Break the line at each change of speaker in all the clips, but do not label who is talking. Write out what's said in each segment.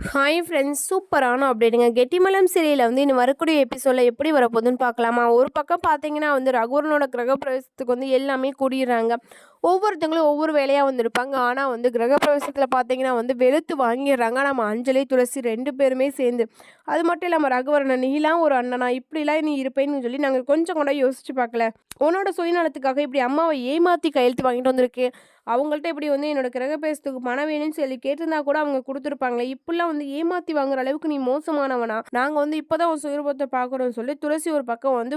Hi friends சூப்பரான அப்டேட்டுங்க கெட்டிமலம் சீரியலில் வந்து இன்னும் வரக்கூடிய எபிசோடில் எப்படி வரப்போகுதுன்னு பார்க்கலாமா? ஒரு பக்கம் பார்த்தீங்கன்னா வந்து ரகுவரனோட கிரகப்பிரவேசத்துக்கு வந்து எல்லாமே கூடிடுறாங்க. ஒவ்வொருத்தங்களும் ஒவ்வொரு வேலையாக வந்திருப்பாங்க. ஆனால் வந்து கிரகப்பிரவேசத்தில் பார்த்தீங்கன்னா வந்து வெளுத்து வாங்கிடுறாங்க. நம்ம அஞ்சலி துளசி ரெண்டு பேருமே சேர்ந்து. அது மட்டும் இல்லாமல் ரகுவரன் நீலாம் ஒரு அண்ணனா இப்படிலாம் நீ இருப்பேன்னு சொல்லி நாங்கள் கொஞ்சம் கூட யோசிச்சு பார்க்கல. உன்னோட சுயநலத்துக்காக இப்படி அம்மாவை ஏமாற்றி கையெழுத்து வாங்கிட்டு வந்திருக்கு. அவங்கள்ட்ட இப்படி வந்து என்னோட கிரகப்பிரவேசத்துக்கு பணம் வேணும்னு சொல்லி கேட்டிருந்தா கூட அவங்க கொடுத்துருப்பாங்களே இப்படிலாம் வந்து ஏமாற்றி வாங்குற அளவுக்கு நீ மோசமானவனா? நாங்கள் வந்து இப்போ தான் உன் சுயரூபத்தை பார்க்குறோம்னு சொல்லி துளசி ஒரு பக்கம் வந்து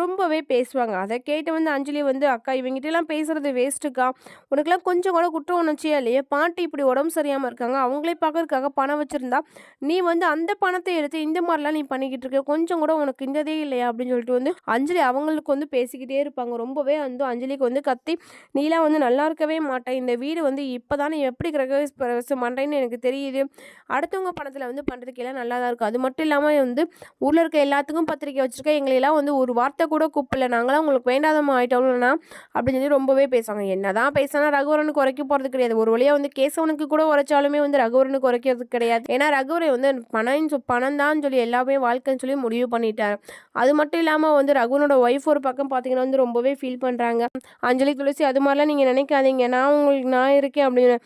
ரொம்பவே பேசுவாங்க. அதை கேட்டு வந்து அஞ்சலி வந்து அக்கா இவங்ககிட்டலாம் பேசுறது வேஸ்ட்டுக்கா உனக்குலாம் கொஞ்சம் கூட குற்ற உணர்ச்சியா இல்லையே? பாட்டி இப்படி உடம்பு சரியாமல் இருக்காங்க. அவங்களே பார்க்கறதுக்காக பணம் வச்சுருந்தா நீ வந்து அந்த பணத்தை எடுத்து இந்த மாதிரிலாம் நீ பண்ணிக்கிட்டு இருக்க. கொஞ்சம் கூட உனக்கு இந்ததே இல்லையா? அப்படின்னு சொல்லிட்டு வந்து அஞ்சலி அவங்களுக்கு வந்து பேசிக்கிட்டே இருப்பாங்க. ரொம்பவே வந்து அஞ்சலிக்கு வந்து கத்தி நீலாம் வந்து நல்லா இருக்கவே மாட்டேன் இந்த வீடு வந்து இப்போ நீ எப்படி கிரகப்பிரவேசம் பண்ணுறேன்னு எனக்கு தெரியுது. அடுத்தவங்க பணத்தில் வந்து பண்ணுறதுக்கு எல்லாம் நல்லா தான் இருக்கும் அது மட்டும் இல்லாமல் வந்து ஊரில் இருக்க எல்லாத்துக்கும் பத்திரிக்கை வச்சுருக்க எங்களையெல்லாம் வந்து ஒரு வார்த்தை கூட கூப்பிடல. நாங்களாம் உங்களுக்கு வேண்டாதமா ஆகிட்டோம்னா அப்படின்னு சொல்லி ரொம்பவே பேசுவாங்க. என்ன தான் பேசினா ரகுவரனுக்கு உரைக்க போகிறது கிடையாது. ஒரு வழியாக வந்து கேசவனுக்கு கூட உரைச்சாலுமே வந்து ரகுவரனுக்கு குறைக்கிறது கிடையாது. ஏன்னா ரகுவரை வந்து பணம் பணம் தான் சொல்லி எல்லாமே வாழ்க்கைன்னு சொல்லி முடிவு பண்ணிட்டார். அது மட்டும் இல்லாமல் வந்து ரகுவனோட ஒய்ஃப் ஒரு பக்கம் பார்த்தீங்கன்னா வந்து ரொம்பவே ஃபீல் பண்ணுறாங்க அஞ்சலி துளசி அது மாதிரிலாம் நீங்கள் நினைக்காதீங்க. நான் உங்களுக்கு நான் இருக்கேன் அப்படின்னு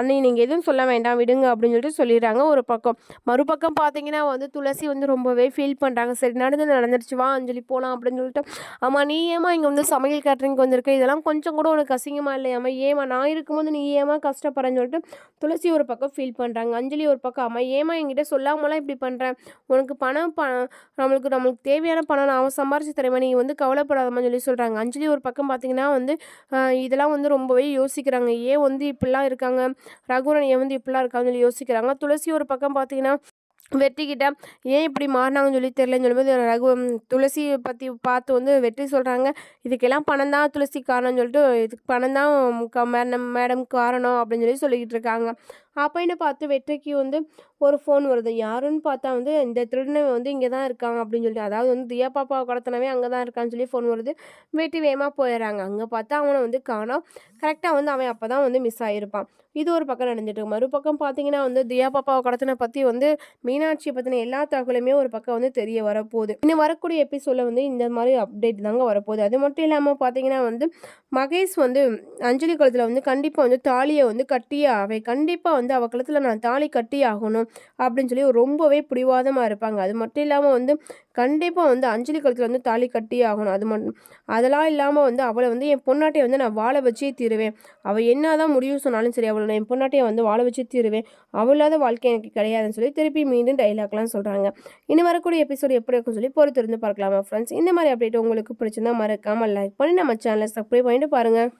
அண்ணி நீங்கள் எதுவும் சொல்ல வேண்டாம். விடுங்க அப்படின்னு சொல்லிட்டு சொல்லிடுறாங்க ஒரு பக்கம். மறுபக்கம் பார்த்தீங்கன்னா வந்து துளசி வந்து ரொம்பவே ஃபீல் பண்ணுறாங்க சரி நடந்து நடந்துருச்சு. வா அஞ்சலி போகலாம் அப்படின்னு சொல்லிட்டு. ஆமாம் நீ ஏமா இங்கே வந்து சமையல் கேட்டரிங்க்கு வந்திருக்கு? இதெல்லாம் கொஞ்சம் கூட உனக்கு அசிங்கமாக இல்லையாம்மா? ஏமா நான் இருக்கும்போது நீ ஏமா கஷ்டப்படுறேன்னு சொல்லிட்டு துளசி ஒரு பக்கம் ஃபீல் பண்ணுறாங்க அஞ்சலி ஒரு பக்கம் அம்மா ஏமா என்கிட்ட சொல்லாமலாம் இப்படி பண்ணுறேன் உனக்கு பணம் ப நம்மளுக்கு நம்மளுக்கு தேவையான பணம் நான் அவன் சம்பாரிச்சு தரேன் நீ வந்து கவலைப்படாதம்மா சொல்லி சொல்கிறாங்க அஞ்சலி ஒரு பக்கம் பார்த்தீங்கன்னா வந்து இதெல்லாம் வந்து ரொம்பவே யோசிக்கிறாங்க. ஏன் வந்து இப்படிலாம் இருக்காங்க? ரகுரன் ஏன் வந்து இப்படிலாம் இருக்காங்கன்னு சொல்லி யோசிக்கிறாங்க. துளசி ஒரு பக்கம் பார்த்தீங்கன்னா வெற்றிக்கிட்ட ஏன் இப்படி மாறினாங்கன்னு சொல்லி தெரிலன்னு சொல்லும்போது ரகு துளசி பற்றி பார்த்து வந்து வெற்றி சொல்கிறாங்க இதுக்கெல்லாம் பணம் தான் துளசி காரணம்னு சொல்லிட்டு இதுக்கு பணம் தான் மேடம் மேடம் காரணம் அப்படின்னு சொல்லி சொல்லிக்கிட்டு இருக்காங்க. அப்போன்னு பார்த்து வெற்றிக்கு வந்து ஒரு ஃபோன் வருது. யாருன்னு பார்த்தா வந்து இந்த திருடனை வந்து இங்கே தான் இருக்காங்க அப்படின்னு சொல்லிட்டு அதாவது வந்து தியா பாப்பாவை கடத்தினவே அங்கே தான் இருக்கான்னு சொல்லி ஃபோன் வருது. வெற்றி வேகமாக போயிடுறாங்க. அங்கே பார்த்தா அவனை வந்து காணோம். கரெக்டாக வந்து அவன் அப்போ தான் வந்து மிஸ் ஆகிருப்பான் இது ஒரு பக்கம் நடந்துட்டு மறுபக்கம் பார்த்தீங்கன்னா வந்து தியா பாப்பாவை கடத்தின பற்றி வந்து மீனாட்சியை பற்றின எல்லா தகவலுமே ஒரு பக்கம் வந்து தெரிய வரப்போகுது. இன்னும் வரக்கூடிய எபிசோடில் வந்து இந்த மாதிரி அப்டேட் தாங்க வரப்போகுது. அது மட்டும் இல்லாமல் பார்த்தீங்கன்னா வந்து மகேஷ் வந்து அஞ்சலி குளத்தில் வந்து கண்டிப்பாக வந்து தாலியை வந்து கட்டியே அவை கண்டிப்பாக வந்து அவள் கழுத்தில் நான் தாலி கட்டி ஆகணும் அப்படின்னு சொல்லி ரொம்பவே பிடிவாதமாக இருப்பாங்க. அது மட்டும் இல்லாமல் வந்து கண்டிப்பாக வந்து அஞ்சலி கழுத்தில் வந்து தாலி கட்டி ஆகணும். அது மட்டும் அதெல்லாம் இல்லாமல் வந்து அவளை வந்து என் பொண்ணாட்டையை வந்து நான் வாழ வச்சே தீருவேன். அவள் என்ன தான் முடிவு சொன்னாலும் சரி அவளை நான் என் பொண்ணாட்டையை வந்து வாழ வச்சு தீருவேன். அவளாத வாழ்க்கை எனக்கு கிடையாதுன்னு சொல்லி திருப்பி மீண்டும் டைலாக்லாம் சொல்கிறாங்க இனி வரக்கூடிய எபிசோடு எப்படி இருக்கும்னு சொல்லி பொறுத்திருந்து பார்க்கலாமா ஃப்ரெண்ட்ஸ் இந்த மாதிரி அப்டேட் உங்களுக்கு பிடிச்சிருந்தா மறக்காமல் லைக் பண்ணி நம்ம சேனலை சப்ஸ்கிரைப் பண்ணிட்டு பாருங்கள்